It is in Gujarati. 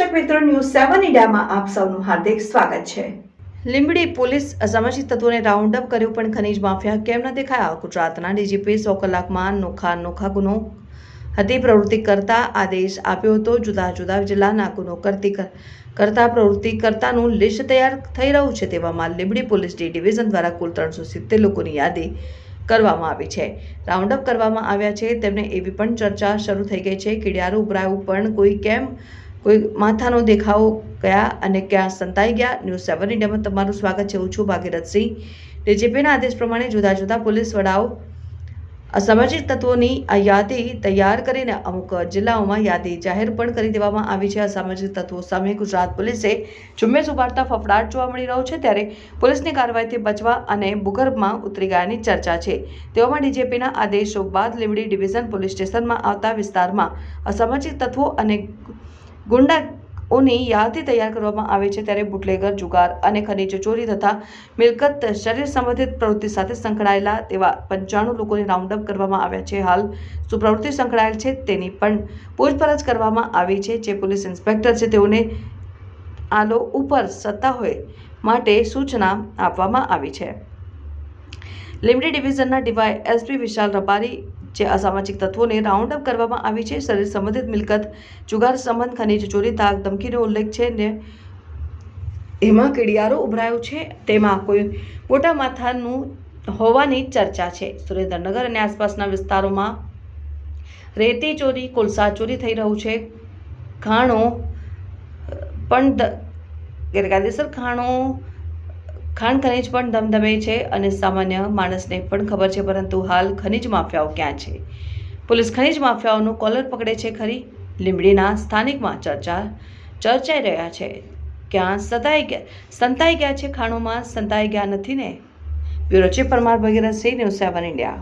મિત્રો ન્યૂઝ સેવન ઇન્ડિયામાં આપ સૌનું હાર્દિક સ્વાગત છે. લીંબડી પોલીસ અસામાજિક તત્વોને રાઉન્ડ અપ કર્યું, પણ ખનીજ માફિયા કેમ ન દેખાયા? ગુજરાતના ડીજીપી સો કલાકમાં નોખા નોખા ગુનો હતી પ્રવૃત્તિ કરતા આદેશ આપ્યો હતો. જુદા જુદા જિલ્લાના ગુનો કરતી કરતા પ્રવૃત્તિ કરતાનું લિસ્ટ તૈયાર થઈ રહ્યું છે તેવામાં લીંબડી પોલીસ ડી ડિવિઝન દ્વારા કુલ ત્રણસો સિત્તેર લોકોની યાદી કરવામાં આવી છે. રાઉન્ડ અપ કરવામાં આવ્યા છે. તેમને એવી પણ ચર્ચા શરૂ થઈ ગઈ છે. કીડિયારું ઉભરાયું, પણ કોઈ કેમ કોઈ માથાનો દેખાવો ગયા અને ક્યાં સંતાઈ ગયા? ન્યૂઝ સેવન ઇન્ડિયામાં તમારું સ્વાગત છે. હું છું ભાગીરથસિંહ. ડીજીપીના આદેશ પ્રમાણે જુદા જુદા પોલીસ વડાઓ અસામાજિક તત્વોની આ યાદી તૈયાર કરીને અમુક જિલ્લાઓમાં યાદી જાહેર પણ કરી દેવામાં આવી છે. અસામાજિક તત્વો સામે ગુજરાત પોલીસે ઝુંબેશ ઉભારતા ફફડાટ જોવા મળી રહ્યો છે. ત્યારે પોલીસની કાર્યવાહીથી બચવા અને ભૂગર્ભમાં ઉતરી ગયાની ચર્ચા છે. તેઓમાં ડીજેપીના આદેશો બાદ લીંબડી ડિવિઝન પોલીસ સ્ટેશનમાં આવતા વિસ્તારમાં અસામાજિક તત્વો અને ગુંડાઓની યાદથી તૈયાર કરવામાં આવે છે ત્યારે બુટલેગર, જુગાર અને ખનીજ ચોરી તથા મિલકત શરીર સંબંધિત પ્રવૃત્તિ સાથે સંકળાયેલા તેવા પંચાણું લોકોને રાઉન્ડ અપ કરવામાં આવ્યા છે. હાલ શું પ્રવૃત્તિ સંકળાયેલ છે તેની પણ પૂછપરછ કરવામાં આવી છે. જે પોલીસ ઇન્સ્પેક્ટર છે તેઓને આલો ઉપર સત્તા હોય માટે સૂચના આપવામાં આવી છે. લીમડી ડિવિઝનના ડીવાય એસપી વિશાલ રબારી જે અસામાજિક તત્વોને રાઉન્ડ અપ કરવામાં આવી છે. શરીર સંબંધિત મિલકત, જુગાર સંબંધ, ખનીજ ચોરી તાક ધમકીનો ઉલ્લેખ છે ને એમાં કીડિયારો ઉભરાયો છે. તેમાં કોઈ મોટા માથાનું હોવાની ચર્ચા છે. સુરેન્દ્રનગર અને આસપાસના વિસ્તારોમાં રેતી ચોરી, કોલસા ચોરી થઈ રહ્યું છે. ખાણો પણ ગેરકાયદેસર ખાણો ખાણ ખનીજ પણ ધમધમે છે અને સામાન્ય માણસને પણ ખબર છે, પરંતુ હાલ ખનીજ માફિયાઓ ક્યાં છે? પોલીસ ખનીજ માફિયાઓનું કોલર પકડે છે ખરી? લીંબડીના સ્થાનિકમાં ચર્ચા, ચર્ચાઈ રહ્યા છે. ક્યાં સતાઈ ગયા, સંતાઈ ગયા છે ખાણોમાં? સંતાઈ ગયા નથી ને? Bureau chief Parmar Bhagirath Singh news seven India.